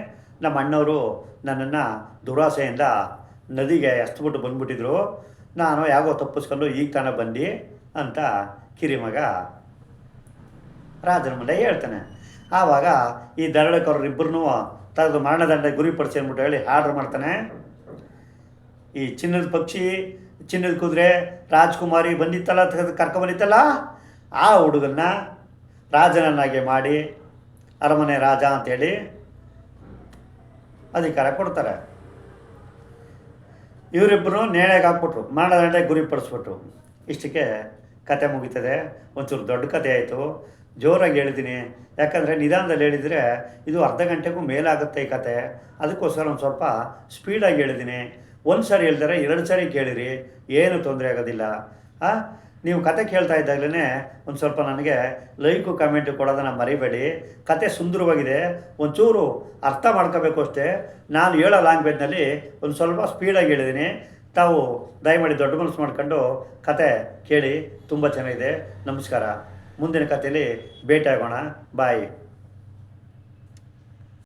ನಮ್ಮ ಅಣ್ಣವರು ನನ್ನನ್ನು ದುರಾಸೆಯಿಂದ ನದಿಗೆ ಎಸ್ಬಿಟ್ಟು ಬಂದ್ಬಿಟ್ಟಿದ್ರು. ನಾನು ಯಾಗೋ ತಪ್ಪಿಸ್ಕೊಂಡು ಈಗ ತಾನೇ ಬಂದು ಅಂತ ಕಿರಿಮಗ ರಾಜನ ಮುಂದೆ ಹೇಳ್ತಾನೆ. ಆವಾಗ ಈ ದರಳಕರರಿಬ್ಬರನ್ನೂ ತೆಗೆದು ಮರಣದಂಡ ಗುರಿಪಡಿಸಿ ಅಂದ್ಬಿಟ್ಟು ಹೇಳಿ ಆರ್ಡ್ರ್ ಮಾಡ್ತಾನೆ. ಈ ಚಿನ್ನದ ಪಕ್ಷಿ ಚಿನ್ನದ ಕುದುರೆ ರಾಜ್ಕುಮಾರಿ ಬಂದಿತ್ತಲ್ಲ ಕರ್ಕೊಂಬಂದಿತ್ತಲ್ಲ ಆ ಹುಡುಗನ್ನ ರಾಜನನ್ನಾಗಿ ಮಾಡಿ ಅರಮನೆ ರಾಜ ಅಂತೇಳಿ ಅಧಿಕಾರ ಕೊಡ್ತಾರೆ. ಇವರಿಬ್ಬರು ನೇಣೆಗೆ ಹಾಕ್ಬಿಟ್ರು ಮರಣದಂಡೆ ಗುರಿಪಡಿಸ್ಬಿಟ್ರು ಇಷ್ಟಕ್ಕೆ ಕತೆ ಮುಗೀತದೆ. ಒಂಚೂರು ದೊಡ್ಡ ಕತೆ ಆಯಿತು. ಜೋರಾಗಿ ಹೇಳಿದ್ದೀನಿ. ಯಾಕಂದರೆ ನಿಧಾನದಲ್ಲಿ ಹೇಳಿದರೆ ಇದು ಅರ್ಧ ಗಂಟೆಗೂ ಮೇಲಾಗುತ್ತೆ ಈ ಕತೆ. ಅದಕ್ಕೋಸ್ಕರ ಒಂದು ಸ್ವಲ್ಪ ಸ್ಪೀಡಾಗಿ ಹೇಳಿದ್ದೀನಿ. ಒಂದು ಸಾರಿ ಹೇಳ್ತಾರೆ, ಎರಡು ಸಾರಿ ಕೇಳಿರಿ, ಏನು ತೊಂದರೆ ಆಗೋದಿಲ್ಲ. ಆ? ನೀವು ಕತೆ ಕೇಳ್ತಾ ಇದ್ದಾಗಲೇ ಒಂದು ಸ್ವಲ್ಪ ನನಗೆ ಲೈಕು ಕಮೆಂಟು ಕೊಡೋದನ್ನು ಮರಿಬೇಡಿ. ಕತೆ ಸುಂದರವಾಗಿದೆ, ಒಂಚೂರು ಅರ್ಥ ಮಾಡ್ಕೋಬೇಕು ಅಷ್ಟೇ. ನಾನು ಹೇಳೋ ಲ್ಯಾಂಗ್ವೇಜ್ನಲ್ಲಿ ಒಂದು ಸ್ವಲ್ಪ ಸ್ಪೀಡಾಗಿ ಹೇಳಿದ್ದೀನಿ. ತಾವು ದಯಮಾಡಿ ದೊಡ್ಡ ಮನಸ್ಸು ಮಾಡ್ಕೊಂಡು ಕತೆ ಕೇಳಿ, ತುಂಬ ಚೆನ್ನಾಗಿದೆ. ನಮಸ್ಕಾರ. ಮುಂದಿನ ಕಥೆಯಲ್ಲಿ ಭೇಟಿಯಾಗೋಣ. ಬಾಯ್.